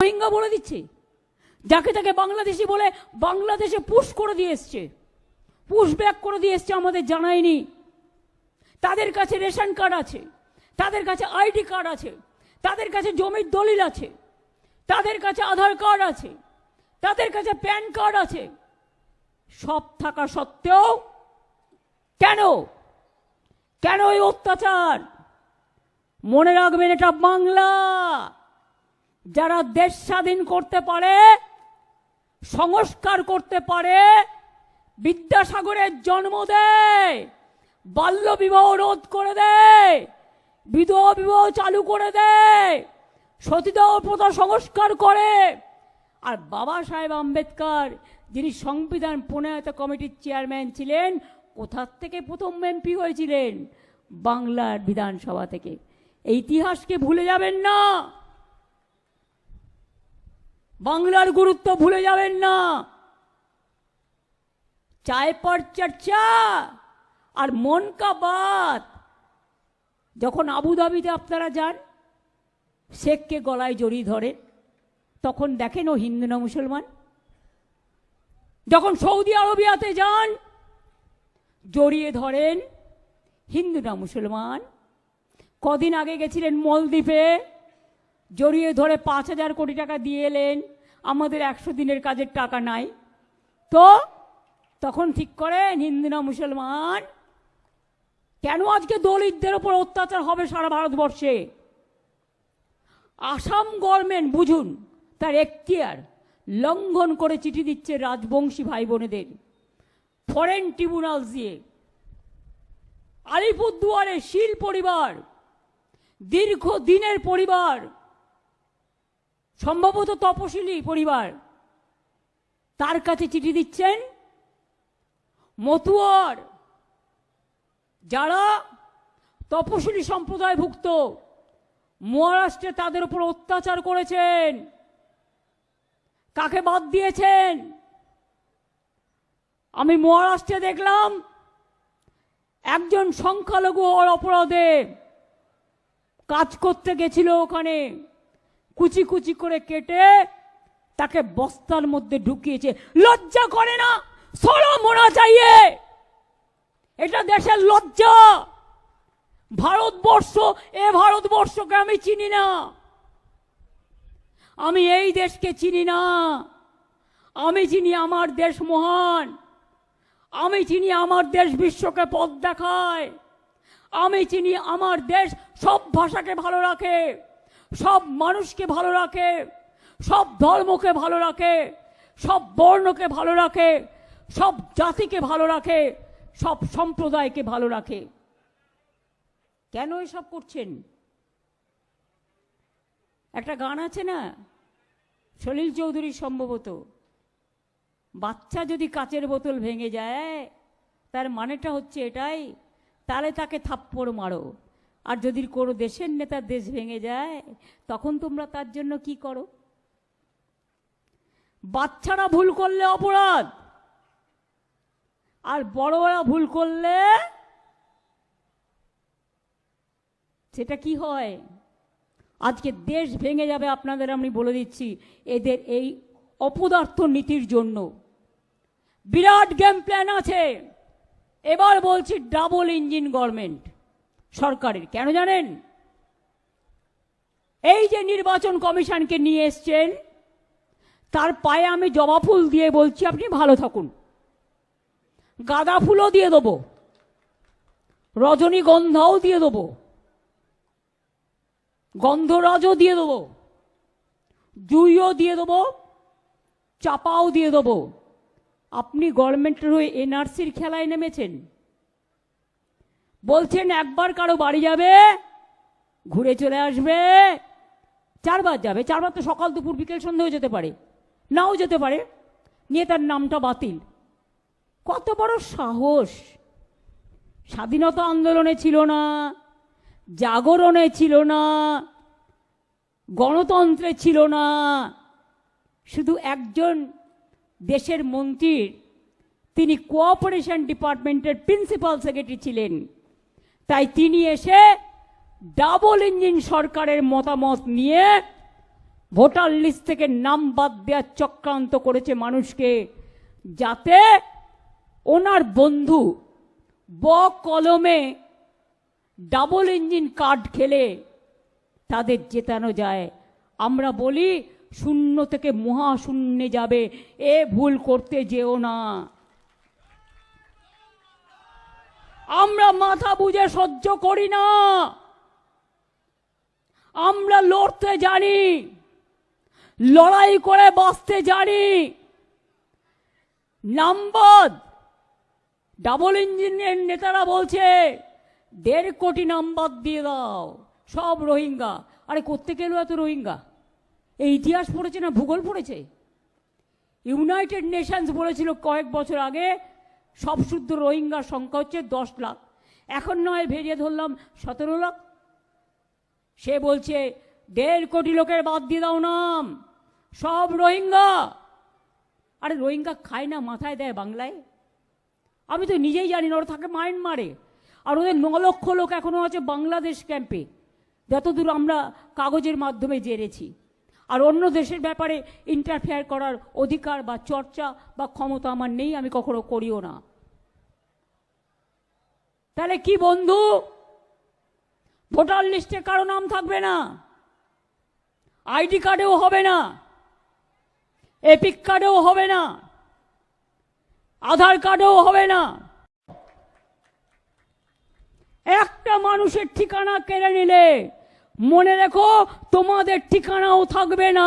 রোহিঙ্গা বলে দিচ্ছে। যাকে তাকে বাংলাদেশি বলে বাংলাদেশে পুশ করে দিয়ে এসছে। পুশ ব্যাক করে দিয়ে এসছে আমাদের জানায়নি তাদের কাছে রেশন কার্ড আছে, তাদের কাছে আইডি কার্ড আছে, তাদের কাছে জমির দলিল আছে, তাদের কাছে আধার কার্ড আছে, তাদের কাছে প্যান কার্ড আছে। সব থাকা সত্ত্বেও কেন? কেন এই অত্যাচার? মনে রাখবেন এটা বাংলা। যারা দেশ স্বাধীন করতে পারে, সংস্কার করতে পারে, বিদ্যাসাগরের জন্ম দেয়, বাল্য বিবাহ রোধ করে দেয়, বিধবা বিবাহ চালু করে দেয়, সতীদাহ প্রথা সংস্কার করে। আর বাবা সাহেব আম্বেদকর, যিনি সংবিধান প্রণয়ত কমিটির চেয়ারম্যান ছিলেন, কোথার থেকে প্রথম এমপি হয়েছিলেন? বাংলার বিধানসভা থেকে। এই ইতিহাসকে ভুলে যাবেন না। বাংলার গুরুত্ব ভুলে যাবেন না। চায় পর চর্চা আর মন কা বাত। যখন আবুধাবিতে আপনারা যান শেখকে গলায় জড়িয়ে ধরেন, তখন দেখেন ও হিন্দু না মুসলমান? যখন সৌদি আরবিয়াতে যান, জড়িয়ে ধরেন, হিন্দু না মুসলমান? কদিন আগে গেছিলেন মলদ্বীপে জড়িয়ে ধরে পাঁচ হাজার কোটি টাকা দিয়ে এলেন। আমাদের একশো দিনের কাজের টাকা নাই। তো তখন ঠিক করেন, হিন্দু না মুসলমান? কেন আজকে দলিতদের ওপর অত্যাচার হবে সারা ভারতবর্ষে? আসাম গভর্নমেন্ট বুঝুন, তার এখতিয়ার, লঙ্ঘন করে চিঠি দিচ্ছে রাজবংশী ভাই বোনেদের ফরেন ট্রিব্যুনাল দিয়ে। আলিপুরদুয়ারে শীল পরিবার দীর্ঘ দিনের পরিবার সম্ভবত তপশিলি পরিবার। তার কাছে চিঠি দিচ্ছেন, মতুয়ার যারা তপশিলি সম্প্রদায়ভুক্ত, মহারাষ্ট্রে তাদের উপর অত্যাচার করেছেন, কাকে বাদ দিয়েছেন? আমি মহারাষ্ট্রে দেখলাম, একজন সংখ্যালঘু হওয়ার অপরাধে কাজ করতে গেছিল ওখানে। কুচি কুচি করে কেটে তাকে বস্তার মধ্যে ঢুকিয়েছে। লজ্জা করে না? সরো মোনা চাইয়ে এটা দেশের লজ্জা। ভারতবর্ষ, এ ভারতবর্ষকে আমি চিনি না। আমি এই দেশকে চিনি না। আমি চিনি আমার দেশ মহান। আমি চিনি আমার দেশ বিশ্বকে পথ দেখায়। আমি চিনি আমার দেশ সব ভাষাকে ভালো রাখে। সব মানুষকে ভালো রাখে, সব ধর্মকে ভালো রাখে, সব বর্ণকে ভালো রাখে, সব জাতিকে ভালো রাখে, সব সম্প্রদায়কে ভালো রাখে। কেন এসব করছেন? একটা গান আছে না? সলিল চৌধুরী সম্ভবত। বাচ্চা যদি কাচের বোতল ভেঙে যায়, তার মানেটা হচ্ছে এটাই তাহলে তাকে থাপ্পড় মারো। আর যদি কোনো দেশের নেতার দেশ ভেঙে যায়, তখন তোমরা তার জন্য কি করো? বাচ্চারা ভুল করলে অপরাধ। আর বড়রা ভুল করলে সেটা কি হয়? আজকে দেশ ভেঙে যাবে আপনাদের আমি বলে দিচ্ছি, এদের এই অপদার্থ নীতির জন্য। বিরাট গেম প্ল্যান আছে। এবার বলছি ডাবল ইঞ্জিন গভর্নমেন্ট সরকারের, কেন জানেন? এই যে নির্বাচন কমিশনকে নিয়ে এসছেন, তার পায়ে আমি জবা ফুল দিয়ে বলছি, আপনি ভালো থাকুন। গাঁদা ফুলও দিয়ে দেবো। রজনীগন্ধাও দিয়ে দেবো। গন্ধরাজও দিয়ে দেবো। জুইও দিয়ে দেবো। চাপাও দিয়ে দেবো। আপনি গভর্নমেন্টের হয়ে এনআরসির খেলায় নেমেছেন। বলছেন, একবার কারও বাড়ি যাবে, ঘুরে চলে আসবে, চারবার যাবে। চারবার তো সকাল, দুপুর, বিকেল, সন্ধ্যেও যেতে পারে, নাও যেতে পারে। নিয়ে তার নামটা বাতিল। কত বড় সাহস! স্বাধীনতা আন্দোলনে ছিল না, জাগরণে ছিল না, গণতন্ত্রে ছিল না। শুধু একজন দেশের মন্ত্রীর তিনি কোঅপারেশন ডিপার্টমেন্টের প্রিন্সিপাল সেক্রেটারি ছিলেন। তাই তিনি এসে ডাবল ইঞ্জিন সরকারের মতামত নিয়ে ভোটার লিস্ট থেকে নাম বাদ দেওয়ার চক্রান্ত করেছে মানুষকে, যাতে ওনার বন্ধু ব কলমে ডাবল ইঞ্জিন কার্ড খেলে তাদের জেতানো যায়। আমরা বলি, শূন্য থেকে মহাশূন্যে যাবে, এ ভুল করতে যেও না। আমরা মাথা বুঝে সহ্য করি না। আমরা লড়তে জানি, লড়াই করে বাঁচতে জানি। নাম্বার ডাবল ইঞ্জিনের নেতারা বলছে, দেড় কোটি নাম্বার দিয়ে দাও, সব রোহিঙ্গা। আরে করতে গেল এত রোহিঙ্গা? এই ইতিহাস পড়েছে না ভূগোল পড়েছে? ইউনাইটেড নেশনস বলেছিল কয়েক বছর আগে সব শুদ্ধ রোহিঙ্গার সংখ্যা হচ্ছে দশ লাখ। এখন নয় ভেরিয়ে ধরলাম সতেরো লাখ। সে বলছে, দেড় কোটি লোকের বাদ দিয়ে দাও নাম। সব রোহিঙ্গা। আরে রোহিঙ্গা খায় না, মাথায় দেয় বাংলায়? আমি তো নিজেই জানি না, ওরা থাকে মাইন্ড মারে আর ওদের ন লক্ষ লোক এখনও আছে বাংলাদেশ ক্যাম্পে যতদূর আমরা কাগজের মাধ্যমে জেনেছি। আর অন্য দেশের ব্যাপারে ইন্টারফেয়ার করার অধিকার বা চর্চা বা ক্ষমতা আমার নেই, আমি কখনো করিও না। তাহলে কি বন্ধু? ভোটার লিস্টে কারও নাম থাকবে না। আইডি কার্ডেও হবে না। এপিক কার্ডেও হবে না। আধার কার্ডেও হবে না। একটা মানুষের ঠিকানা কেড়ে নিলে মনে রেখো তোমাদের ঠিকানাও থাকবে না।